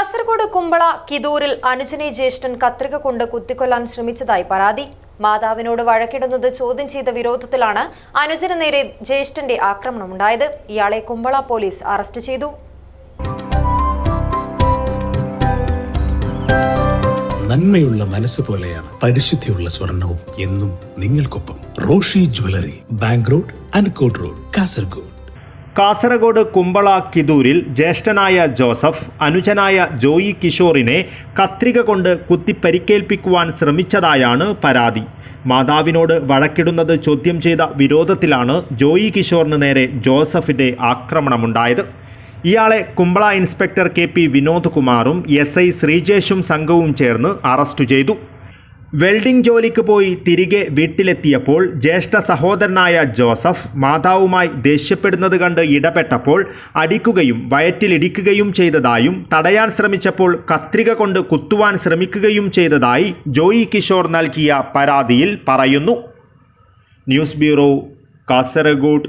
കാസർഗോഡ് കുമ്പള കിതൂരിൽ അനുജനെ ജ്യേഷ്ഠൻ കത്രിക കൊണ്ട് കുത്തിക്കൊല്ലാൻ ശ്രമിച്ചതായി പരാതി. മാതാവിനോട് വഴക്കിടുന്നത് ചോദ്യം ചെയ്ത വിരോധത്തിലാണ് അനുജന് നേരെ ജ്യേഷ്ഠന്റെ ആക്രമണമുണ്ടായത്. ഇയാളെ കുമ്പള പോലീസ് അറസ്റ്റ് ചെയ്തു. നന്മയുള്ള മനസ്സ് പോലെയാണ് പരിശുദ്ധിയുള്ള സ്വർണവും എന്നും നിങ്ങൾക്കൊപ്പം Roshi jewellery bank road Ankot road Kasaragod. Kasaragod Kumbla കിതൂരിൽ ജ്യേഷ്ഠനായ ജോസഫ് അനുജനായ ജോയി കിഷോറിനെ കത്രിക കൊണ്ട് കുത്തിപ്പരിക്കേൽപ്പിക്കുവാൻ ശ്രമിച്ചതായാണ് പരാതി. മാതാവിനോട് വഴക്കിടുന്നത് ചോദ്യം ചെയ്ത വിരോധത്തിലാണ് ജോയി കിഷോറിന് നേരെ ജോസഫിന്റെ ആക്രമണമുണ്ടായത്. ഇയാളെ Kumbala inspector K P Vinod കുമാറും എസ് ഐ ശ്രീജേഷും സംഘവും ചേർന്ന് അറസ്റ്റ് ചെയ്തു. വെൽഡിംഗ് ജോലിക്ക് പോയി തിരികെ വീട്ടിലെത്തിയപ്പോൾ ജ്യേഷ്ഠ സഹോദരനായ ജോസഫ് മാതാവുമായി ദേഷ്യപ്പെടുന്നത് കണ്ട് ഇടപെട്ടപ്പോൾ അടിക്കുകയും വയറ്റിലിടിക്കുകയും ചെയ്തതായും തടയാൻ ശ്രമിച്ചപ്പോൾ കത്രിക കൊണ്ട് കുത്തുവാൻ ശ്രമിക്കുകയും ചെയ്തതായി ജോയി കിഷോർ നൽകിയ പരാതിയിൽ പറയുന്നു. News bureau Kasaragod.